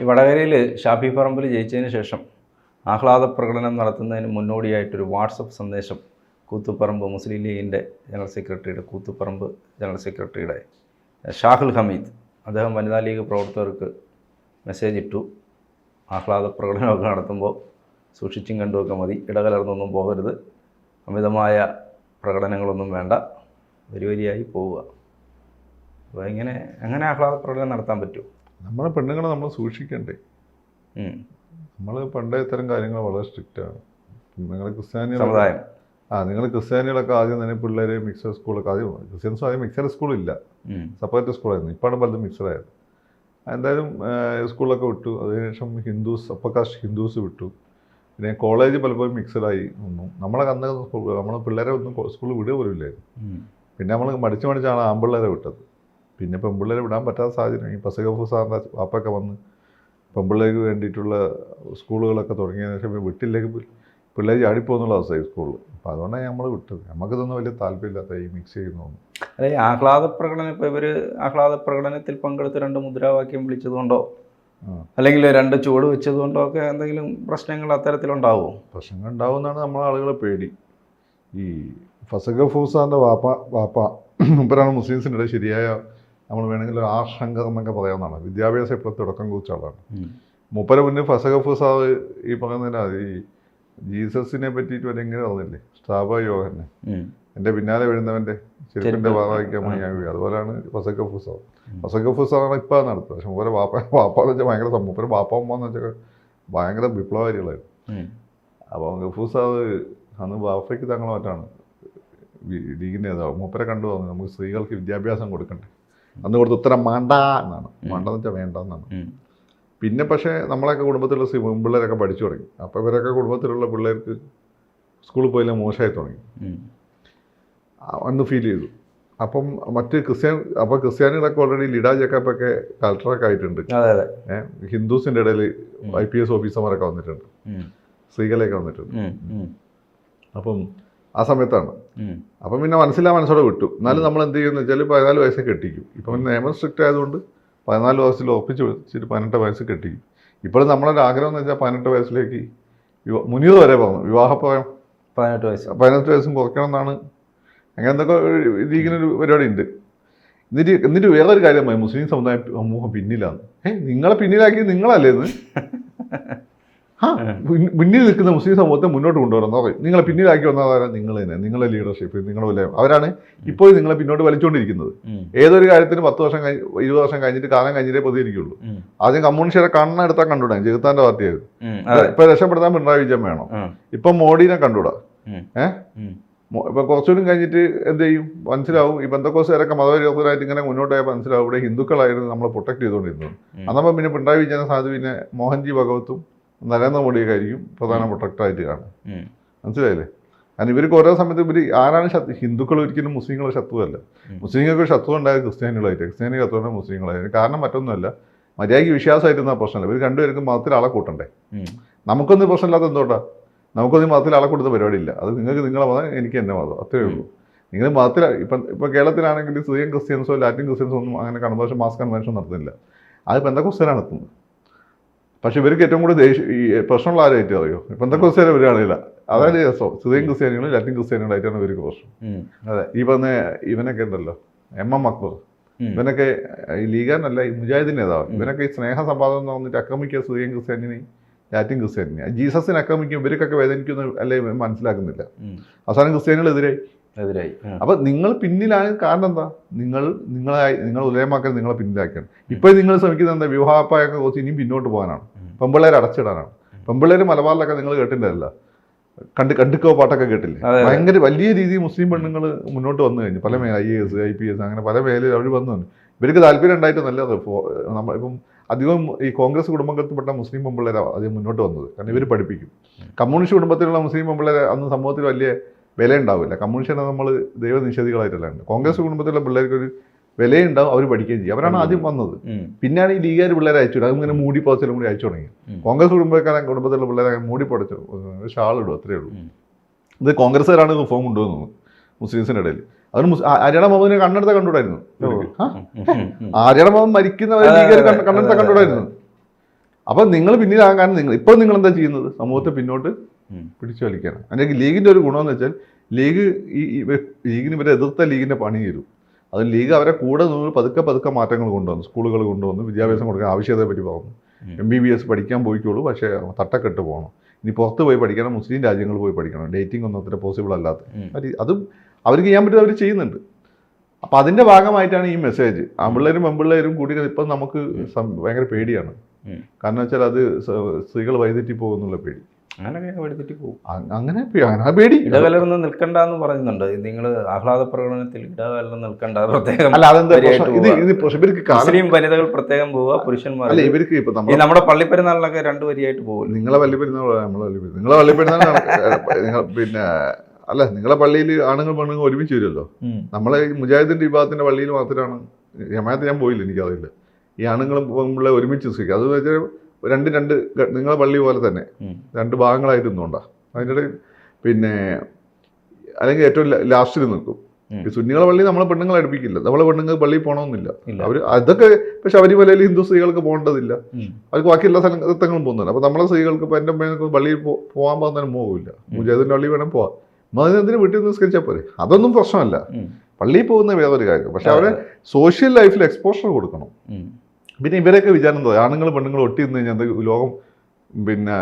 ഈ വടകരയിൽ ഷാഫി പറമ്പിൽ ജയിച്ചതിന് ശേഷം ആഹ്ലാദ പ്രകടനം നടത്തുന്നതിന് മുന്നോടിയായിട്ടൊരു വാട്സപ്പ് സന്ദേശം കൂത്തുപറമ്പ് മുസ്ലിം ലീഗിന്റെ ജനറൽ സെക്രട്ടറിയുടെ കൂത്തുപറമ്പ് ജനറൽ സെക്രട്ടറിയുടെ ഷാഹുൽ ഹമീദ്. അദ്ദേഹം വനിതാ ലീഗ് പ്രവർത്തകർക്ക് മെസ്സേജ് ഇട്ടു. ആഹ്ലാദ പ്രകടനമൊക്കെ നടത്തുമ്പോൾ സൂക്ഷിച്ചും കണ്ടുമൊക്കെ മതി. ഇടകലർന്നൊന്നും പോകരുത്. അമിതമായ പ്രകടനങ്ങളൊന്നും വേണ്ട. വരി വരിയായി പോവുക. അപ്പോൾ ഇങ്ങനെ അങ്ങനെ ആഹ്ലാദ പ്രകടനം നടത്താൻ പറ്റുമോ നമ്മളെ പെണ്ണുങ്ങളെ നമ്മൾ സൂക്ഷിക്കണ്ടേ. നമ്മൾ പണ്ടേ ഇത്തരം കാര്യങ്ങൾ വളരെ സ്ട്രിക്റ്റ് ആണ്. നിങ്ങൾ ക്രിസ്ത്യാനി സമുദായം. ആ നിങ്ങൾ ക്രിസ്ത്യാനികളൊക്കെ ആദ്യം തന്നെ പിള്ളേരെ മിക്സഡ് സ്കൂളൊക്കെ ആദ്യം ക്രിസ്ത്യൻസും ആദ്യം മിക്സഡ് സ്കൂളില്ല. സെപ്പറേറ്റ് സ്കൂളായിരുന്നു ഇപ്പോഴാണ് പലതും മിക്സഡ് ആയത്. എന്തായാലും സ്കൂളൊക്കെ വിട്ടു. അതിനുശേഷം ഹിന്ദുസ് അപ്പർ കാസ്റ്റ് ഹിന്ദുസ് വിട്ടു. പിന്നെ കോളേജ് പലപ്പോഴും മിക്സഡ് ആയി വന്നു നമ്മളെ അന്ന് നമ്മളെ പിള്ളേരെ ഒന്നും സ്കൂളിൽ വിടുക പോലും ഇല്ലായിരുന്നു പിന്നെ നമ്മൾ മടിച്ച് മടിച്ചാണ് ആൺപിള്ളേരെ വിട്ടത്. പിന്നെ പെൺപിള്ളേരെ വിടാൻ പറ്റാത്ത സാഹചര്യം. ഈ പസഗഫു സാറിന്റെ വാപ്പൊക്കെ വന്ന് പെൺപിള്ളേർക്ക് വേണ്ടിയിട്ടുള്ള സ്കൂളുകളൊക്കെ തുടങ്ങിയതിന് ശേഷം വിട്ടില്ലേക്ക് വിട്ടില്ലെങ്കിൽ പിള്ളേർ ചാടിപ്പോകുന്നുള്ള അവസ്ഥയായി സ്കൂളിൽ. അപ്പോൾ അതുകൊണ്ടാണ് നമ്മൾ വിട്ടത്. നമുക്കിതൊന്നും വലിയ താല്പര്യമില്ലാത്ത ഈ മിക്സ് ചെയ്യുന്നതൊന്നും. അല്ലെ ആഹ്ലാദ പ്രകടനം ഇപ്പോൾ ഇവർ ആഹ്ലാദ പ്രകടനത്തിൽ പങ്കെടുത്ത് രണ്ട് മുദ്രാവാക്യം വിളിച്ചതുകൊണ്ടോ? അല്ലെങ്കിൽ രണ്ട് ചുവട് വെച്ചതുകൊണ്ടോ ഒക്കെ എന്തെങ്കിലും പ്രശ്നങ്ങൾ അത്തരത്തിലുണ്ടാവുമോ പ്രശ്നങ്ങൾ ഉണ്ടാവുമെന്നാണ് നമ്മളെ ആളുകളെ പേടി. ഈ ഫസഗ ഫൂസാന്റെ വാപ്പ വാപ്പ മുമ്പരാണ് മുസ്ലിംസിന്റെ ശരിയായ നമ്മൾ വേണമെങ്കിൽ ഒരു ആശങ്ക എന്നൊക്കെ പറയാവുന്നതാണ്. വിദ്യാഭ്യാസം ഇപ്പോൾ തുടക്കം കുറിച്ച ആളാണ്. മുന്നേ മുന്നിൽ ഫൂസാവ് ഈ പറയുന്നതിനാ ഈ ജീസസിനെ പറ്റിയിട്ട് വരെ എങ്ങനെ പറഞ്ഞില്ലേ? സ്താബ യോഹന്നെ ഉം. എന്റെ പിന്നാലെ വരുന്നവന്റെ ചെരുപ്പിന്റെ ചെരുപ്പ്. ഭാഗമാക്കാൻ അതുപോലെയാണ് ഫസഗ ഫൂസാവ് ആണ് ഫൂസാവാണ് ഇപ്പോൾ നടത്തുന്നത്. പക്ഷെ മുപ്പര വാപ്പ വാപ്പ എന്ന് വെച്ചാൽ ഭയങ്കര മൂപ്പര വാപ്പ അമ്മ എന്ന് വെച്ചാൽ ഭയങ്കര വിപ്ലവകാരികളായിരുന്നു. അപ്പോൾ ഗഫൂസാവ് അന്ന് ബാഫയ്ക്ക് തങ്ങളെ മറ്റാണ്. ലീഗിന്റെ നേതാവ്. മൂപ്പരെ കണ്ടു വന്നു നമുക്ക് സ്ത്രീകൾക്ക് വിദ്യാഭ്യാസം കൊടുക്കണ്ടേ? അന്ന് കൊടുത്ത ഉത്തരം മാണ്ട എന്നാണ്. മാണ്ടെന്ന് വെച്ചാൽ വേണ്ട എന്നാണ് പിന്നെ പക്ഷേ നമ്മളൊക്കെ കുടുംബത്തിലുള്ള പിള്ളേരൊക്കെ പഠിച്ചു തുടങ്ങി. അപ്പോൾ ഇവരൊക്കെ കുടുംബത്തിലുള്ള പിള്ളേർക്ക് സ്കൂളിൽ പോയില്ല മോശമായി തുടങ്ങി. അന്ന് ഫീൽ ചെയ്തു. അപ്പം മറ്റ് ക്രിസ്ത്യൻ അപ്പോൾ ക്രിസ്ത്യാനികളൊക്കെ ഓൾറെഡി ലിഡാ ജേക്കബൊക്കെ കളക്ടറൊക്കെ ആയിട്ടുണ്ട്. ഹിന്ദുസിന്റെ ഇടയിൽ ഐ പി എസ് ഓഫീസർമാരൊക്കെ വന്നിട്ടുണ്ട്. സ്ത്രീകളെയൊക്കെ വന്നിട്ടുണ്ട്. അപ്പം ആ സമയത്താണ്. അപ്പം പിന്നെ മനസ്സിലാ മനസ്സോടെ വിട്ടു. എന്നാലും നമ്മൾ എന്ത് ചെയ്യുമെന്ന് വെച്ചാൽ പതിനാല് വയസ്സ് കെട്ടിക്കും. ഇപ്പം പിന്നെ നിയമം സ്ട്രിക്റ്റ് ആയതുകൊണ്ട് പതിനാല് വയസ്സിൽ ഒപ്പിച്ച് വെച്ചിട്ട് പതിനെട്ട് വയസ്സ് കെട്ടിക്കും. ഇപ്പോഴും നമ്മളൊരു ആഗ്രഹം എന്ന് വെച്ചാൽ പതിനെട്ട് വയസ്സിലേക്ക് മുനീർ വരെ പറഞ്ഞു വിവാഹപ്രായം പതിനെട്ട് വയസ്സ്. പതിനെട്ട് വയസ്സും കുറയ്ക്കണം എന്നാണ്. അങ്ങനെ എന്തൊക്കെ ഒരു പരിപാടി ഉണ്ട് എന്നിട്ട് എന്നിട്ട് വേറൊരു കാര്യമായി മുസ്ലിം സമുദായ സമൂഹം പിന്നിലാണ്. ഏഹ് നിങ്ങളെ പിന്നിലാക്കി നിങ്ങളല്ലേ മുൻ- മുന്നിൽ നിൽക്കുന്ന മുസ്ലിം സമൂഹത്തെ മുന്നോട്ട് കൊണ്ടുവരണം പറയും. നിങ്ങളെ പിന്നിലാക്കി വന്നതാണ് നിങ്ങൾ തന്നെ. നിങ്ങളുടെ ലീഡർഷിപ്പ് നിങ്ങളുടെ വിലയം അവരാണ് ഇപ്പോൾ നിങ്ങളെ പിന്നോട്ട് വലിച്ചുകൊണ്ടിരിക്കുന്നത് ഏതൊരു കാര്യത്തിന് പത്ത് വർഷം കഴിഞ്ഞ് ഇരുപത് വർഷം കഴിഞ്ഞിട്ട് കാലം കഴിഞ്ഞിട്ടേ പ്രതികരിക്കുള്ളൂ. ആദ്യം കമ്മ്യൂണിസ്റ്റുകാരെ കണ്ണെടുത്താൽ കണ്ടുവിടാം ജഗത്താന്റെ. അതെ. ഇപ്പൊ രക്ഷപ്പെടുത്താൻ പിണറായി വിജയൻ വേണം. ഇപ്പൊ മോഡിനെ കണ്ടുവിടാം ഏഹ് ഇപ്പൊ കുറച്ചുകൂടി കഴിഞ്ഞിട്ട് എന്ത് ചെയ്യും? മനസ്സിലാവും. ഈ ബന്ധക്കോസുകാരൊക്കെ മതപരിവർത്തനമായിട്ട് ഇങ്ങനെ മുന്നോട്ട് പോയാൽ മനസ്സിലാവും. ഇവിടെ ഹിന്ദുക്കളായിരുന്നു നമ്മളെ പ്രൊട്ടക്ട് ചെയ്തുകൊണ്ടിരുന്നത്. അന്നപ്പം പിന്നെ പിണറായി വിജയനെ സാധു പിന്നെ മോഹൻജി ഭഗവത്തും നരേന്ദ്രമോദിയൊക്കെ ആയിരിക്കും പ്രധാന പ്രൊട്ടക്ടറായിട്ട് കാണും. മനസ്സിലായില്ലേ? കാരണം ഇവർക്ക് ഓരോ സമയത്ത് ഇവർ ആരാണ് ശത്രു ഹിന്ദുക്കൾ ഒരിക്കലും മുസ്ലിങ്ങളെ ശത്രുവല്ല. മുസ്ലിങ്ങൾക്ക് ശത്രു ഉണ്ടായത് ക്രിസ്ത്യാനികളായിട്ട്. ക്രിസ്ത്യാനി ശത്രു ഉണ്ടായത് മുസ്ലിങ്ങളായിട്ട്. കാരണം മറ്റൊന്നുമല്ല മര്യാദയ്ക്ക് വിശ്വാസമായിരുന്ന പ്രശ്നമല്ല. ഇവർ രണ്ടുപേർക്കും മതത്തിൽ ആളെ കൂട്ടണ്ടേ. നമുക്കൊന്നും പ്രശ്നമില്ലാത്ത എന്തുകൊണ്ടാ? നമുക്കൊന്നും മതത്തിൽ ആളെ കൊടുത്ത പരിപാടിയില്ല. അത് നിങ്ങൾക്ക് നിങ്ങളെ മതം എനിക്ക് എന്റെ മതം. അത്രേ ഉള്ളൂ. നിങ്ങൾ മതത്തിൽ ഇപ്പം ഇപ്പം കേരളത്തിലാണെങ്കിൽ സ്ത്രീയും ക്രിസ്ത്യൻസോ ലാറ്റിൻ ക്രിസ്ത്യൻസോ ഒന്നും അങ്ങനെ കൺവേർഷൻ മാസ് കൺവെൻഷൻ നടത്തുന്നില്ല. അത് പെന്തക്കോസ്തരാണ് നടത്തുന്നത്? പക്ഷെ ഇവർക്ക് ഏറ്റവും കൂടുതൽ ദേഷ്യം ഈ പ്രശ്നമുള്ള ആരായിട്ട് അറിയോ? പെന്തക്കോസ്തര ഇവരാണില്ല അതായത് രസം. സുധീൻ ക്രിസ്ത്യാനികളും ലാറ്റിൻ ക്രിസ്ത്യാനികളായിട്ടാണ് ഇവർക്ക് പ്രശ്നം. അതെ. ഈ പറഞ്ഞ ഇവനൊക്കെ ഉണ്ടല്ലോ എം എം അക്ബർ. ഇവനൊക്കെ ഈ ലീഗാനല്ല ഈ മുജാഹിദിൻ നേതാവ്. ഇവനൊക്കെ ഈ സ്നേഹ സമ്പാദനം എന്ന് പറഞ്ഞിട്ട് ആക്രമിക്കുക സുധീൻ ക്രിസ്ത്യാനിനെ ലാറ്റിൻ ക്രിസ്ത്യാനിനെ ജീസസിനെ ആക്രമിക്കും ഇവർക്കൊക്കെ വേദനിക്കുന്നു അല്ലെ മനസ്സിലാക്കുന്നില്ല. അവസാനം ക്രിസ്ത്യാനികളെതിരെ എതിരായി. അപ്പൊ നിങ്ങൾ പിന്നിലായ കാരണം എന്താ? നിങ്ങൾ നിങ്ങളായി നിങ്ങൾ ഉദയമാക്കാൻ നിങ്ങളെ പിന്നിലാക്കിയാണ്. ഇപ്പോൾ നിങ്ങൾ ശ്രമിക്കുന്നത് എന്താ? വിവാഹപ്പായൊക്കെ കുറച്ച് ഇനിയും പിന്നോട്ട് പോകാനാണ്. പെമ്പിള്ളേരെ അടച്ചിടാനാണ്. പെമ്പിള്ളേര് മലബാറിലൊക്കെ നിങ്ങൾ കേട്ടിട്ടില്ല കണ്ട് കണ്ടുക്കോ പാട്ടൊക്കെ കേട്ടില്ലേ. ഭയങ്കര വലിയ രീതിയിൽ മുസ്ലിം പെണ്ണുങ്ങൾ മുന്നോട്ട് വന്നു കഴിഞ്ഞു. പല മേഖല I S I P S അങ്ങനെ പല മേഖലയിൽ അവർ വന്നു വന്നു. ഇവർക്ക് താല്പര്യം ഉണ്ടായിട്ട് നല്ലത്. നമ്മൾ ഇപ്പം അധികം ഈ കോൺഗ്രസ് കുടുംബത്തിൽപ്പെട്ട മുസ്ലിം പെമ്പിള്ളേരാണ് അധികം മുന്നോട്ട് വന്നത്. കാരണം ഇവർ പഠിപ്പിക്കും. കമ്മ്യൂണിസ്റ്റ് കുടുംബത്തിലുള്ള മുസ്ലിം പെമ്പിള്ളേരെ അന്ന് സമൂഹത്തിൽ വലിയ വില ഉണ്ടാവില്ല കമ്മ്യൂണിസ്റ്റിനെ നമ്മൾ ദൈവനിഷേധികളായിട്ടല്ല കോൺഗ്രസ് കുടുംബത്തിലുള്ള പിള്ളേർക്ക് ഒരു വിലയുണ്ടാവും അവർ പഠിക്കുകയും ചെയ്യും. അവരാണ് ആദ്യം വന്നത്. പിന്നെയാണ് ഈ ലീഗുകാർ പിള്ളേരെ അയച്ചു അത് ഇങ്ങനെ മൂടി പോച്ചലും കൂടി അയച്ചു തുടങ്ങി. കോൺഗ്രസ് കുടുംബക്കാരൻ കുടുംബത്തിലുള്ള പിള്ളേരെ മൂടി പൊടച്ചു ഷാൾ ഇടും അത്രേ ഉള്ളൂ. ഇത് കോൺഗ്രസ്സുകാരാണ് ഫോം കൊണ്ടുവന്നത്. മുസ്ലിംസിന്റെ ഇടയിൽ. ആ- ആര്യാട മുഹമ്മദിനെ കണ്ണെടുത്ത കണ്ടുകൂടായിരുന്നു. ആര്യാട മുഹമ്മദ് മരിക്കുന്നവരെ ലീഗുകാർ കണ്ണെടുത്ത കണ്ടുകൂടായിരുന്നു. അപ്പം നിങ്ങൾ പിന്നിലാകാൻ നിങ്ങൾ ഇപ്പോൾ നിങ്ങൾ എന്താ ചെയ്യുന്നത്? സമൂഹത്തെ പിന്നോട്ട്. പിടിച്ചു വലിക്കണം. അല്ലെങ്കിൽ ലീഗിന്റെ ഒരു ഗുണമെന്ന് വെച്ചാൽ ലീഗ് ഈ ലീഗിന് ഇവരെ എതിർത്ത ലീഗിന്റെ പണി തരും. അത് ലീഗ് അവരെ കൂടെ നിന്ന് പതുക്കെ പതുക്കെ മാറ്റങ്ങൾ കൊണ്ടുവന്നു സ്കൂളുകൾ കൊണ്ടുവന്നു വിദ്യാഭ്യാസം കൊടുക്കാൻ ആവശ്യത്തെ പറ്റി പറഞ്ഞു എം ബി ബി എസ് പഠിക്കാൻ പോയിക്കോളൂ പക്ഷേ തട്ടക്കെട്ട് പോകണം. ഇനി പുറത്ത് പോയി പഠിക്കണം മുസ്ലിം രാജ്യങ്ങളിൽ പോയി പഠിക്കണം. ഡേറ്റിംഗ് ഒന്നും അത്ര പോസിബിൾ അല്ലാത്ത. അത് അവർക്ക് ചെയ്യാൻ പറ്റുന്നത് അവർ ചെയ്യുന്നുണ്ട്. അപ്പം അതിന്റെ ഭാഗമായിട്ടാണ് ഈ മെസ്സേജ് ആമ്പിള്ളേരും പെമ്പിള്ളേരും കൂടി ഇപ്പം നമുക്ക് ഭയങ്കര പേടിയാണ്. കാരണം വെച്ചാൽ അത് സ്ത്രീകൾ വഴിതെറ്റി പോകുന്നുള്ള പേടി. അങ്ങനെയൊക്കെ എടുത്തിട്ട് പോകും. അങ്ങനെ പേടി. ഇടകലർന്ന് നിൽക്കണ്ട എന്ന് പറയുന്നുണ്ട് നിങ്ങൾ ആഹ്ലാദ പ്രകടനത്തിൽ ഇടകലർന്ന് നിൽക്കണ്ട പ്രത്യേകം മുസ്ലിം വനിതകൾ പ്രത്യേകം പോവുക പുരുഷന്മാർ അല്ല ഇവർക്ക് ഇപ്പൊ നമ്മുടെ പള്ളിപ്പെരുന്നാളിലൊക്കെ രണ്ടു വരിയായിട്ട് പോകും. നിങ്ങളെ പള്ളിപ്പെരുന്നാൾ നമ്മളെ നിങ്ങളെ പള്ളിപ്പെരുന്നാൾ പിന്നെ അല്ല നിങ്ങളെ പള്ളിയിൽ ആണുങ്ങൾ പെണ്ണുങ്ങൾ ഒരുമിച്ച് വരുമല്ലോ? നമ്മളെ ഈ മുജാഹിദിന്റെ വിഭാഗത്തിന്റെ പള്ളിയിൽ മാത്രമാണ്. ജമാഅത്ത് ഞാൻ പോയില്ല എനിക്കറിയില്ല. ഈ ആണുങ്ങളും പെൺപിള്ളേ ഒരുമിച്ച് നിസ്കരിക്കുക അത് വെച്ചാൽ രണ്ട് രണ്ട് നിങ്ങളെ പള്ളി പോലെ തന്നെ. രണ്ട് ഭാഗങ്ങളായിട്ട് നിന്നുകൊണ്ടാ അതിന്റെ പിന്നെ അല്ലെങ്കിൽ ഏറ്റവും ലാസ്റ്റിൽ നിൽക്കും. ഈ സുന്നികളെ പള്ളി നമ്മളെ പെണ്ണുങ്ങളെ അടുപ്പിക്കില്ല. നമ്മളെ പെണ്ണുങ്ങൾ പള്ളിയിൽ പോകണമെന്നില്ല. അവർ അതൊക്കെ ഇപ്പൊ ശബരിമലയിൽ ഹിന്ദു സ്ത്രീകൾക്ക് പോകേണ്ടതില്ല. അവർക്ക് ബാക്കി എല്ലാ സ്ഥലങ്ങളും പോകുന്നുണ്ട് അപ്പൊ നമ്മളെ സ്ത്രീകൾക്ക് ഇപ്പൊ എന്റെ അമ്മയൊക്കെ പള്ളിയിൽ പോകാൻ പോകുന്നതിന് പോകില്ല മുജാഹിദിന്റെ പള്ളി വേണം പോവാം മതിനെന്തിന് വീട്ടിൽ നിന്ന് നിസ്കരിച്ചാൽ പോരെ? അതൊന്നും പ്രശ്നമല്ല. പള്ളിയിൽ പോകുന്ന വേറൊരു കാര്യം. പക്ഷെ അവരെ സോഷ്യൽ ലൈഫിൽ എക്സ്പോഷർ കൊടുക്കണം. പിന്നെ ഇവരൊക്കെ വിചാരം എന്തോ? ആണുങ്ങൾ പെണ്ണുങ്ങൾ ഒട്ടി നിന്ന് കഴിഞ്ഞാൽ ലോകം പിന്നെ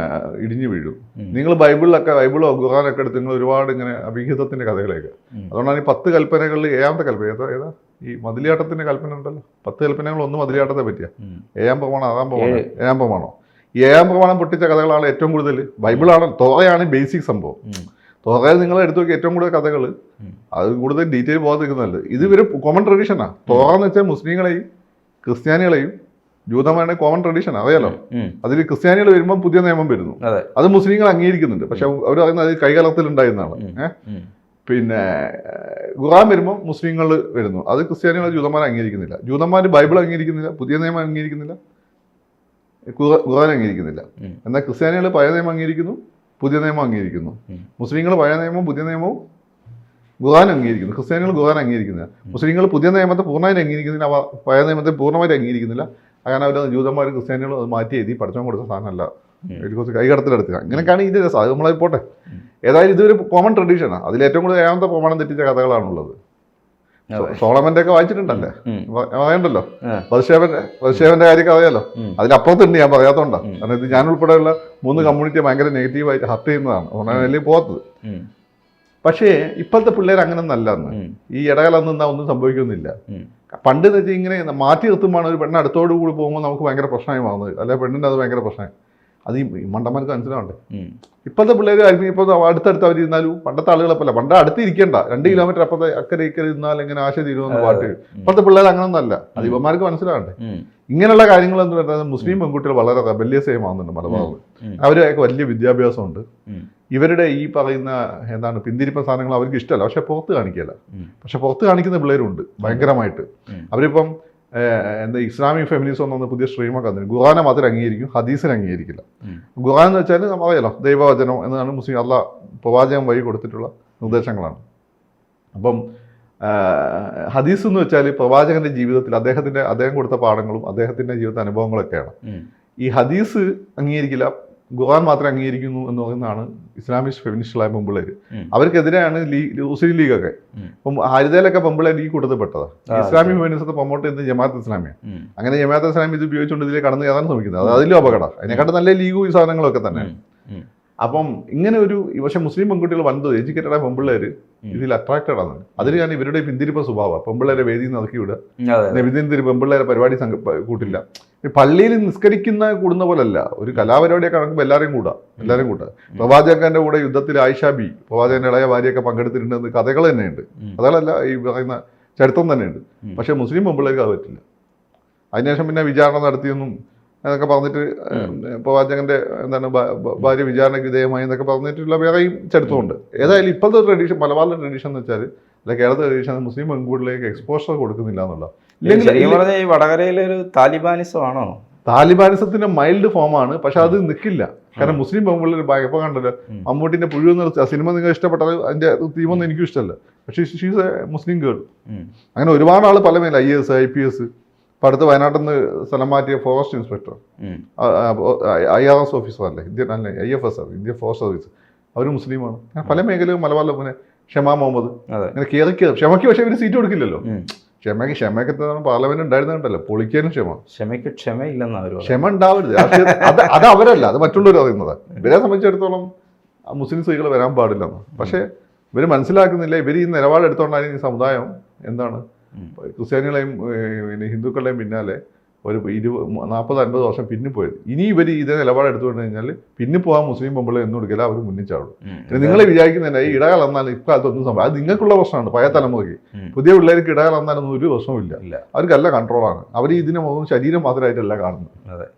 ഇടിഞ്ഞു വീഴും. നിങ്ങൾ ബൈബിളിലൊക്കെ ബൈബിളോ ഖുറാനൊക്കെ എടുത്ത് നിങ്ങൾ ഒരുപാട് ഇങ്ങനെ അഭിഹിതത്തിന്റെ കഥകളൊക്കെ അതുകൊണ്ടാണ് ഈ പത്ത് കൽപ്പനകളിൽ ഏഴാമത്തെ കൽപ്പന ഏതാ ഏതാ? ഈ മതിലിയാട്ടത്തിന്റെ കൽപ്പന ഉണ്ടല്ലോ. പത്ത് കൽപ്പനകൾ ഒന്ന് മതിലിയാട്ടത്തെ പറ്റിയ. ഏഴാം പ്രമാണം ആറാം പ്രമാണം ഏഴാം പ്രമാണോ. ഈ ഏഴാം പ്രമാണം പൊട്ടിച്ച കഥകളാണ് ഏറ്റവും കൂടുതൽ ബൈബിളാണ് തോറയാണ് ബേസിക് സംഭവം. തോറയിൽ നിങ്ങൾ എടുത്തു നോക്കി ഏറ്റവും കൂടുതൽ കഥകൾ. അത് കൂടുതൽ ഡീറ്റെയിൽ പോകാതെ ഇത് ഇവർ കോമൺ ട്രഡീഷനാണ് തോറ എന്ന് വെച്ചാൽ മുസ്ലിങ്ങളെയും ക്രിസ്ത്യാനികളെയും ജൂതന്മാരുടെ കോമൺ ട്രഡീഷൻ അറിയാലോ? അതിൽ ക്രിസ്ത്യാനികൾ വരുമ്പോൾ പുതിയ നിയമം വരുന്നു. അതെ. മുസ്ലിങ്ങൾ അംഗീകരിക്കുന്നുണ്ട്. പക്ഷെ അവർ പറയുന്നത് അത് കൈകലർത്തിലുണ്ടായിരുന്നാണ് ഉം. ഏഹ് പിന്നെ ഖുറാൻ വരുമ്പോൾ മുസ്ലിങ്ങൾ വരുന്നു. അത് ക്രിസ്ത്യാനികൾ ജൂതന്മാർ അംഗീകരിക്കുന്നില്ല. ജൂതന്മാർ ബൈബിൾ അംഗീകരിക്കുന്നില്ല. പുതിയ നിയമം അംഗീകരിക്കുന്നില്ല. ഖുറ- ഖുറാൻ അംഗീകരിക്കുന്നില്ല. എന്നാൽ ക്രിസ്ത്യാനികൾ പഴയ നിയമം അംഗീകരിക്കുന്നു പുതിയ നിയമം അംഗീകരിക്കുന്നു. മുസ്ലിങ്ങൾ പഴയ നിയമവും പുതിയ നിയമവും ഖുറാൻ അംഗീകരിക്കുന്നു. ക്രിസ്ത്യാനികൾ ഖുറാൻ അംഗീകരിക്കുന്നില്ല. മുസ്ലിങ്ങൾ പുതിയ നിയമത്തെ പൂർണമായിട്ട് അംഗീകരിക്കുന്നില്ല. പഴയ നിയമത്തെ പൂർണമായിട്ട് അംഗീകരിക്കുന്നില്ല. അങ്ങനെ അവർ ജൂതന്മാരും ക്രിസ്ത്യാനികളും അത് മാറ്റി എഴുതി പഠിച്ചവൻ കൊടുത്ത സാധനമല്ല. എഴുതി കൈകടത്തിലെടുക്കുക ഇങ്ങനെയൊക്കെയാണ് ഇതിന്റെ രസം. അത് നമ്മളായിപ്പോട്ടെ. ഏതായാലും ഇതൊരു കോമൺ ട്രഡീഷനാണ് അതിൽ ഏറ്റവും കൂടുതൽ ഏഴാമത്തെ പ്രമാണം തെറ്റിച്ച കഥകളാണുള്ളത്. സോളമന്റെ ഒക്കെ വായിച്ചിട്ടുണ്ടല്ലേ? അറിയണ്ടല്ലോ. ബദ്ശേവന്റെ ബദ്ശേവന്റെ കാര്യമൊക്കെ അറിയാലോ? അതിലപ്പുറത്തുണ്ട് ഞാൻ പറയാത്തോണ്ടാ. കാരണം ഇത് ഞാൻ ഉൾപ്പെടെയുള്ള മൂന്ന് കമ്മ്യൂണിറ്റി ഭയങ്കര നെഗറ്റീവായിട്ട് ഹർട്ട് ചെയ്യുന്നതാണ്. അതുകൊണ്ടാണ് വലിയ പോകത്തത്. പക്ഷേ ഇപ്പോഴത്തെ പിള്ളേർ അങ്ങനെ ഒന്നല്ല ഈ ഇടകലൊന്നും എന്നാ ഒന്നും സംഭവിക്കുന്നില്ല. പണ്ട് എന്ന് വെച്ചാൽ ഇങ്ങനെ മാറ്റി നിർത്തുമ്പോൾ ഒരു പെണ്ണ് അടുത്തോട് കൂടി പോകുമ്പോൾ നമുക്ക് ഭയങ്കര പ്രശ്നമായി മാറുന്നത്. അല്ലെ പെണ്ണിന്റെ അത് ഭയങ്കര പ്രശ്നമായി. അത് ഈ മണ്ടന്മാർക്ക് മനസ്സിലാവണ്ടേ. ഇപ്പോഴത്തെ പിള്ളേർ ഇപ്പോൾ അടുത്തടുത്ത് അവർ ഇരുന്നാലും പണ്ടത്തെ ആളുകളെ പോലെ പണ്ട് അടുത്ത് ഇരിക്കേണ്ട. രണ്ട് കിലോമീറ്റർ അപ്പുറത്തെ അക്കരെ ഇക്കരെ ഇരുന്നാൽ എങ്ങനെ ആശ തീരുമെന്ന് പാട്ട് ഇപ്പോഴത്തെ പിള്ളേർ അങ്ങനൊന്നല്ല. അത് ഇവന്മാർക്ക് മനസ്സിലാവണ്ടേ? ഇങ്ങനെയുള്ള കാര്യങ്ങൾ എന്ന് പറയുന്നത് മുസ്ലിം പെൺകുട്ടികൾ വളരെ റെബല്യസായി ആവുന്നുണ്ട് മലബാറിൽ. അവരൊക്കെ വലിയ വിദ്യാഭ്യാസമുണ്ട്. ഇവരുടെ ഈ പറയുന്ന എന്താണ് പിന്തിരിപ്പ സാധനങ്ങൾ അവർക്ക് ഇഷ്ടമല്ല. പക്ഷെ പുറത്ത് കാണിക്കില്ല പക്ഷെ പുറത്ത് കാണിക്കുന്ന പിള്ളേരുണ്ട് ഭയങ്കരമായിട്ട്. അവരിപ്പം എന്താ ഇസ്ലാമിക് ഫെമിനിസം എന്ന് പുതിയ സ്ട്രീമൊക്കെ വന്നിട്ടുണ്ട്. ഖുറാനെ മാത്രം അംഗീകരിക്കും ഹദീസിനെ അംഗീകരിക്കില്ല. ഖുറാൻ എന്ന് വെച്ചാൽ അറിയാലോ ദൈവവചനം എന്നാണ് മുസ്ലിം അല്ല പ്രവാചകം വഴി കൊടുത്തിട്ടുള്ള നിർദ്ദേശങ്ങളാണ്. അപ്പം ഹദീസ് എന്ന് വെച്ചാൽ പ്രവാചകന്റെ ജീവിതത്തിൽ അദ്ദേഹത്തിന്റെ അദ്ദേഹം കൊടുത്ത പാഠങ്ങളും അദ്ദേഹത്തിന്റെ ജീവിത അനുഭവങ്ങളൊക്കെയാണ്. ഈ ഹദീസ് അംഗീകരിക്കില്ല ഖുർആൻ മാത്രം അംഗീകരിക്കുന്നു എന്ന് പറയുന്നതാണ് ഇസ്ലാമിക് ഫെമിനിസ്റ്റുകളായ പെമ്പിള്ളേർ അവർക്കെതിരെയാണ് ലീഗ് മുസ്ലിം ലീഗൊക്കെ. അപ്പം ഇപ്പം ഹരിതയിലൊക്കെ പെമ്പിള്ളേർ ഈ കൂട്ടത്തിൽ പെട്ടതാണ് ഇസ്ലാമിക് ഫെമിനിസത്തെ പ്രൊമോട്ട് ചെയ്യുന്നത് ജമാഅത്ത് ഇസ്ലാമിയ അങ്ങനെ ജമാഅത്ത് ഇസ്ലാമി ഇത് ഉപയോഗിച്ചുകൊണ്ട് ഇതിലേക്ക് കടന്നു കയറാൻ ശ്രമിക്കുന്നത്. അത് അതിലും അപകടം. അതിനെക്കാട്ടും നല്ല ലീഗും ഈ സാധനങ്ങളൊക്കെ തന്നെ ഉം. ഉം. അപ്പം ഇങ്ങനെ ഒരു പക്ഷേ മുസ്ലിം പെൺകുട്ടികൾ വന്നത് എഡ്യൂക്കേറ്റഡ് ആയ ഇതിൽ അട്രാക്റ്റഡ് ആണ് അതിൽ ഞാൻ ഇവരുടെ പിന്തിരിപ്പ സ്വഭാവം പെമ്പിള്ളേരെ വേദിയിൽ നിന്ന് ഇറക്കി വിടുക. പിന്തിരി പെൺപിള്ളേരെ പെമ്പിള്ളേരെ പരിപാടി കൂട്ടില്ല. പള്ളിയിൽ നിസ്കരിക്കുന്ന കൂടുന്ന പോലല്ല. ഒരു കലാപരിപാടിയൊക്കെ നടക്കുമ്പോൾ എല്ലാവരും കൂടാ എല്ലാവരും കൂട്ടുക പ്രവാചകന്റെ കൂടെ യുദ്ധത്തിൽ ആയിഷാ ബി പ്രവാചകന്റെ ഇളയ ഭാര്യയൊക്കെ പങ്കെടുത്തിട്ടുണ്ടെന്ന് കഥകൾ തന്നെയുണ്ട്. കഥകളല്ല ഈ പറയുന്ന ചരിത്രം തന്നെയുണ്ട്. പക്ഷെ മുസ്ലിം പെമ്പിള്ളേർക്ക് അത് പറ്റില്ല. അതിനുശേഷം പിന്നെ വിചാരണ നടത്തിയെന്നും എന്നൊക്കെ പറഞ്ഞിട്ട് പ്രവാചകന്റെ എന്താണ് ഭാര്യ വിചാരണയ്ക്ക് വിധേയമായി എന്നൊക്കെ പറഞ്ഞിട്ടുള്ള വേറെയും ചരിത്രമുണ്ട്. ഏതായാലും ഇപ്പോഴത്തെ ട്രഡീഷൻ മലബാറിലെ ട്രഡീഷൻ എന്ന് വെച്ചാൽ അല്ല കേരളത്തിലെ ട്രഡീഷൻ മുസ്ലിം പെൺകുട്ടികളിലേക്ക് എക്സ്പോഷർ കൊടുക്കുന്നില്ല എന്നുള്ള. താലിബാനിസമാണോ ഈ വടകരയിലെ ഒരു താലിബാനിസം ആണോ? താലിബാനിസത്തിന്റെ മൈൽഡ് ആണ് പക്ഷെ അത് നിൽക്കില്ല കാരണം മുസ്ലിം പെൺപിള്ളേർ ഇപ്പൊ കണ്ടല്ലോ. മമ്മൂട്ടിന്റെ പുഴു ആ സിനിമ നിങ്ങൾ ഇഷ്ടപ്പെട്ടത് അതിന്റെ തീമൊന്നും എനിക്കും ഇഷ്ടമല്ല പക്ഷേ ഷീസ് എ മുസ്ലിം ഗേൾ അങ്ങനെ ഒരുപാട് ആൾ പല മേലെ I S I P S ഇപ്പം അടുത്ത് വയനാട്ടിൽ നിന്ന് സ്ഥലം മാറ്റിയ forest inspector. I R S officer അല്ലേ? ഇന്ത്യൻ അല്ലേ? I F S R Indian forest service അവർ മുസ്ലിമാണ്. പല മേഖലയും മലബാറിലെ പിന്നെ ഷമാ മുഹമ്മദ്. അങ്ങനെ കയറി കയറി ക്ഷമയ്ക്ക് പക്ഷേ ഇവർ സീറ്റ് കൊടുക്കില്ലല്ലോ. ക്ഷമയ്ക്ക് ക്ഷമയ്ക്ക് പാർലമെന്റ് ഉണ്ടായിരുന്നുണ്ടല്ലോ പൊളിക്കാനും ക്ഷമ. ക്ഷമയ്ക്ക് ക്ഷമയില്ലെന്ന് അവർ ക്ഷമ ഉണ്ടാവരുത്. അത് അത് അവരല്ല. അത് മറ്റുള്ളവർ അറിയുന്നത്. ഇവരെ സംബന്ധിച്ചിടത്തോളം മുസ്ലിം സ്ത്രീകൾ വരാൻ പാടില്ലെന്ന്. പക്ഷേ ഇവർ മനസ്സിലാക്കുന്നില്ല. ഇവർ ഈ നിലപാടെടുത്തോണ്ടാണ് ഈ സമുദായം എന്താണ്. ക്രിസ്ത്യാനികളെയും പിന്നെ ഹിന്ദുക്കളുടെയും പിന്നാലെ ഒരു ഇരുപത് നാൽപ്പത് അൻപത് വർഷം പിന്നി പോയത്. ഇനി ഇവർ ഇതേ നിലപാടെടുത്തു കൊണ്ട് കഴിഞ്ഞാൽ പിന്നെ പോകാൻ മുസ്ലിം പെമ്പിളെ എന്ന് കൊടുക്കില്ല അവർ മുന്നിച്ചാവും നിങ്ങൾ വിചാരിക്കുന്നില്ല ഈ ഇടകാലം എന്നാൽ ഇക്കാലത്തൊന്നും സംഭവം അത് നിങ്ങൾക്കുള്ള പ്രശ്നമാണ് പഴയ തലമുറയ്ക്ക്. പുതിയ പിള്ളേർക്ക് ഇടകാലം എന്നാലൊന്നും ഒരു പ്രശ്നവും ഇല്ല. അവർക്കല്ല കൺട്രോളാണ് അവർ ഇതിനെ മുഖം ശരീരം മാത്രമായിട്ടല്ല കാണുന്നത്. അതെ.